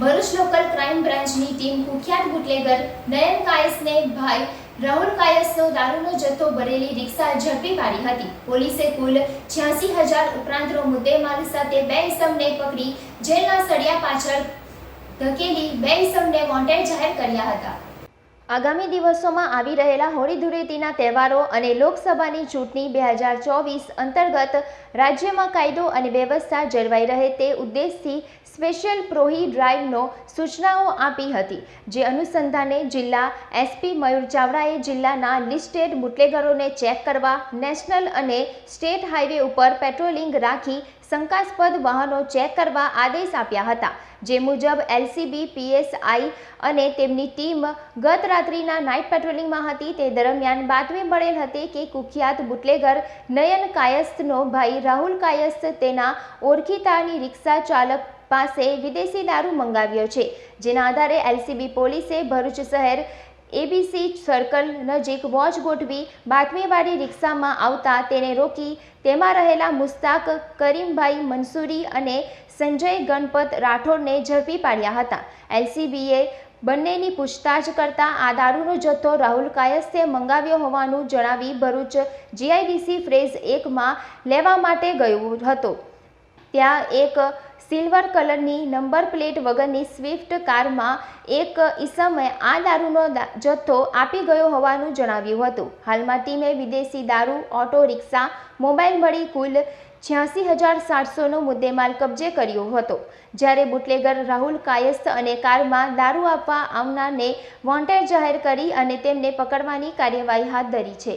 Bharuch local crime બ્રાન્ચની team કુખ્યાત bootlegger Nayan કાયસને ભાઈ રાહુલ કાયસનો દારૂનો જથ્થો ભરેલી રિક્ષા ઝડપી પાડી હતી. પોલીસે કુલ છ્યાસી હજાર ઉપરાંતનો મુદ્દેમાલ સાથે બે ઇસમને પકડી જેલના સળિયા પાછળ ધકેલી બે ઇસમને વોન્ટેડ જાહેર કર્યા હતા. આગામી દિવસોમાં આવી રહેલા હોળી ધૂળેટીના તહેવારો અને લોકસભાની ચૂંટણી બે હજાર ચોવીસ અંતર્ગત રાજ્યમાં કાયદો અને વ્યવસ્થા જળવાઈ રહે તે ઉદ્દેશથી સ્પેશિયલ પ્રોહી ડ્રાઈવનો સૂચનાઓ આપી હતી, જે અનુસંધાને જિલ્લા એસપી મયુર ચાવડાએ જિલ્લાના લિસ્ટેડ બુટલેગરોને ચેક કરવા, નેશનલ અને સ્ટેટ હાઈવે ઉપર પેટ્રોલિંગ રાખી શંકાસ્પદ વાહનો ચેક કરવા આદેશ આપ્યા હતા. જે મુજબ એલસીબી, પીએસઆઈ અને તેમની ટીમ ગત રાત્રિના નાઇટ પેટ્રોલિંગમાં હતી. તે દરમિયાન બાતમી મળેલ હતી કે કુખ્યાત બુટલેગર નયન કાયસ્થનો ભાઈ રાહુલ કાયસ્થ તેના ઓળખીતાની રિક્ષા ચાલક પાસે વિદેશી દારૂ મંગાવ્યો છે, જેના આધારે એલસીબી પોલીસે ભરૂચ શહેર એબીસી સર્કલ નજીક વોચ ગોઠવી બાતમીવાળી રિક્ષામાં આવતા તેને રોકી તેમાં રહેલા મુસ્તાક કરીમભાઈ મંસૂરી અને સંજય ગણપત રાઠોડને ઝડપી પાડ્યા હતા. એલસીબીએ બંનેની પૂછતાછ કરતા આ દારૂનો જથ્થો રાહુલ કાયસ્તે મંગાવ્યો હોવાનું જણાવી ભરૂચ જીઆઈડીસી ફ્રેઝ એકમાં લેવા માટે ગયો હતો. ત્યાં એક સિલ્વર કલરની નંબર પ્લેટ વગરની સ્વિફ્ટ કારમાં એક ઈસમે આ દારૂનો જથ્થો આપી ગયો હોવાનું જણાવ્યું હતું. હાલમાં ટીમે વિદેશી દારૂ, ઓટો, રિક્ષા, મોબાઈલ મળી કુલ છ્યાસી હજાર સાતસોનો મુદ્દેમાલ કબજે કર્યો હતો. જ્યારે બુટલેગર રાહુલ કાયસ્થ અને કારમાં દારૂ આપવા આવનારને વોન્ટેડ જાહેર કરી અને તેમને પકડવાની કાર્યવાહી હાથ ધરી છે.